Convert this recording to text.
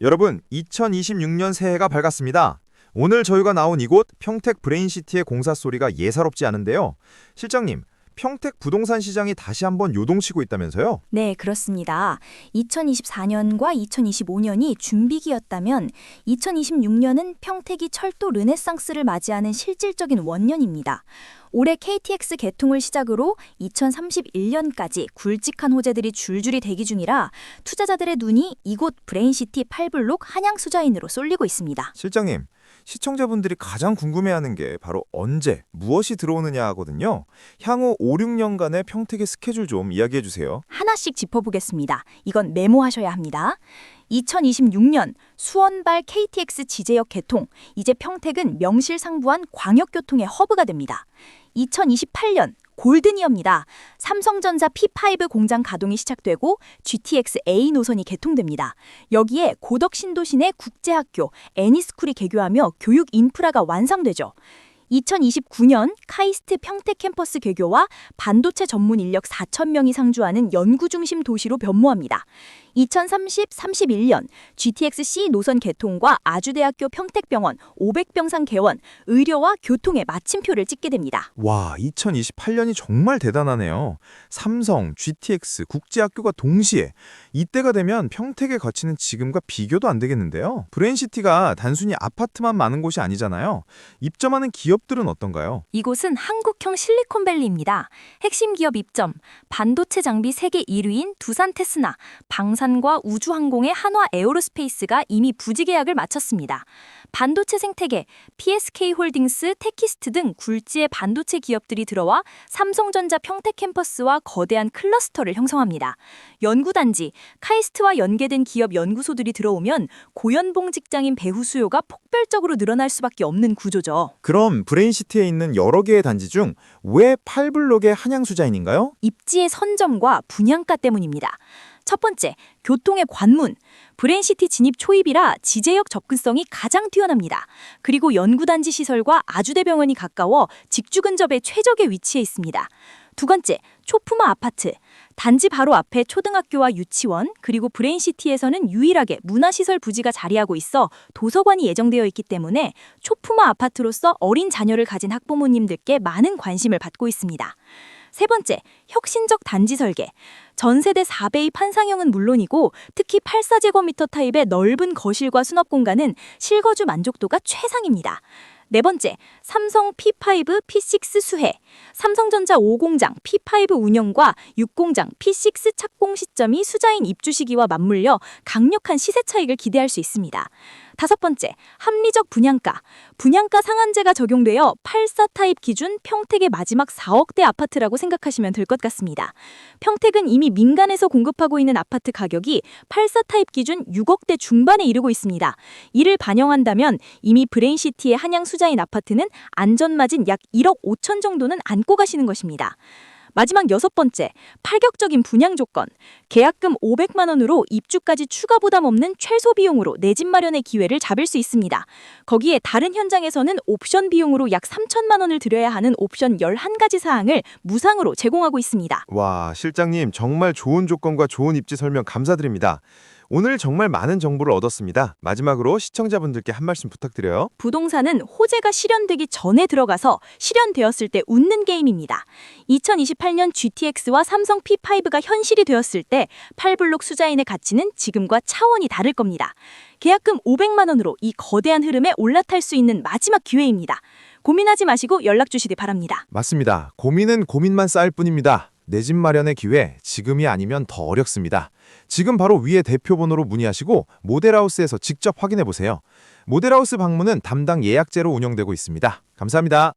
여러분, 2026년 새해가 밝았습니다. 오늘 저희가 나온 이곳 평택 브레인시티의 공사 소리가 예사롭지 않은데요. 실장님, 평택 부동산 시장이 다시 한번 요동치고 있다면서요? 네, 그렇습니다. 2024년과 2025년이 준비기였다면 2026년은 평택이 철도 르네상스를 맞이하는 실질적인 원년입니다. 올해 KTX 개통을 시작으로 2031년까지 굵직한 호재들이 줄줄이 대기 중이라 투자자들의 눈이 이곳 브레인시티 8블록 한양 수자인으로 쏠리고 있습니다. 실장님, 시청자분들이 가장 궁금해하는 게 바로 언제, 무엇이 들어오느냐 하거든요. 향후 5, 6년간의 평택의 스케줄 좀 이야기해 주세요. 하나씩 짚어보겠습니다. 이건 메모하셔야 합니다. 2026년 수원발 KTX 지제역 개통, 이제 평택은 명실상부한 광역교통의 허브가 됩니다. 2028년 골든이어입니다. 삼성전자 P5 공장 가동이 시작되고 GTX A 노선이 개통됩니다. 여기에 고덕 신도시내 국제학교 애니스쿨이 개교하며 교육 인프라가 완성되죠. 2029년 카이스트 평택 캠퍼스 개교와 반도체 전문 인력 4천 명이 상주하는 연구 중심 도시로 변모합니다. 2030, 31년 GTX-C 노선 개통과 아주대학교 평택병원 500병상 개원, 의료와 교통의 마침표를 찍게 됩니다. 와, 2028년이 정말 대단하네요. 삼성, GTX, 국제학교가 동시에 이때가 되면 평택의 가치는 지금과 비교도 안 되겠는데요. 브레인시티가 단순히 아파트만 많은 곳이 아니잖아요. 입점하는 기업 들은 어떤가요? 이곳은 한국형 실리콘밸리입니다. 핵심 기업 입점, 반도체 장비 세계 1위인 두산 테스나, 방산과 우주항공의 한화 에어로스페이스가 이미 부지 계약을 마쳤습니다. 반도체 생태계, PSK 홀딩스, 테키스트 등 굴지의 반도체 기업들이 들어와 삼성전자 평택 캠퍼스와 거대한 클러스터를 형성합니다. 연구단지, 카이스트와 연계된 기업 연구소들이 들어오면 고연봉 직장인 배후 수요가 폭발적으로 늘어날 수밖에 없는 구조죠. 그럼 브레인시티에 있는 여러 개의 단지 중 왜 8블록의 한양수자인인가요? 입지의 선점과 분양가 때문입니다. 첫 번째, 교통의 관문. 브레인시티 진입 초입이라 지제역 접근성이 가장 뛰어납니다. 그리고 연구단지 시설과 아주대병원이 가까워 직주 근접에 최적의 위치에 있습니다. 두 번째, 초품화 아파트. 단지 바로 앞에 초등학교와 유치원, 그리고 브레인시티에서는 유일하게 문화시설 부지가 자리하고 있어 도서관이 예정되어 있기 때문에 초품화 아파트로서 어린 자녀를 가진 학부모님들께 많은 관심을 받고 있습니다. 세 번째, 혁신적 단지 설계. 전세대 4배의 판상형은 물론이고 특히 84제곱미터 타입의 넓은 거실과 수납 공간은 실거주 만족도가 최상입니다. 네 번째, 삼성 P5, P6 수혜. 삼성전자 5공장 P5 운영과 6공장 P6 착공 시점이 수자인 입주 시기와 맞물려 강력한 시세 차익을 기대할 수 있습니다. 다섯 번째, 합리적 분양가. 분양가 상한제가 적용되어 84 타입 기준 평택의 마지막 4억대 아파트라고 생각하시면 될 것 같습니다. 평택은 이미 민간에서 공급하고 있는 아파트 가격이 84 타입 기준 6억대 중반에 이르고 있습니다. 이를 반영한다면 이미 브레인시티의 한양 수자인 아파트는 안전마진 약 1억 5천 정도는 안고 가시는 것입니다. 마지막 여섯 번째, 파격적인 분양 조건. 계약금 500만 원으로 입주까지 추가 부담 없는 최소 비용으로 내 집 마련의 기회를 잡을 수 있습니다. 거기에 다른 현장에서는 옵션 비용으로 약 3천만 원을 들여야 하는 옵션 11가지 사항을 무상으로 제공하고 있습니다. 와, 실장님 정말 좋은 조건과 좋은 입지 설명 감사드립니다. 오늘 정말 많은 정보를 얻었습니다. 마지막으로 시청자분들께 한 말씀 부탁드려요. 부동산은 호재가 실현되기 전에 들어가서 실현되었을 때 웃는 게임입니다. 2028년 GTX와 삼성 P5가 현실이 되었을 때 8블록 수자인의 가치는 지금과 차원이 다를 겁니다. 계약금 500만 원으로 이 거대한 흐름에 올라탈 수 있는 마지막 기회입니다. 고민하지 마시고 연락 주시기 바랍니다. 맞습니다. 고민은 고민만 쌓일 뿐입니다. 내 집 마련의 기회 지금이 아니면 더 어렵습니다. 지금 바로 위에 대표 번호로 문의하시고 모델하우스에서 직접 확인해 보세요. 모델하우스 방문은 담당 예약제로 운영되고 있습니다. 감사합니다.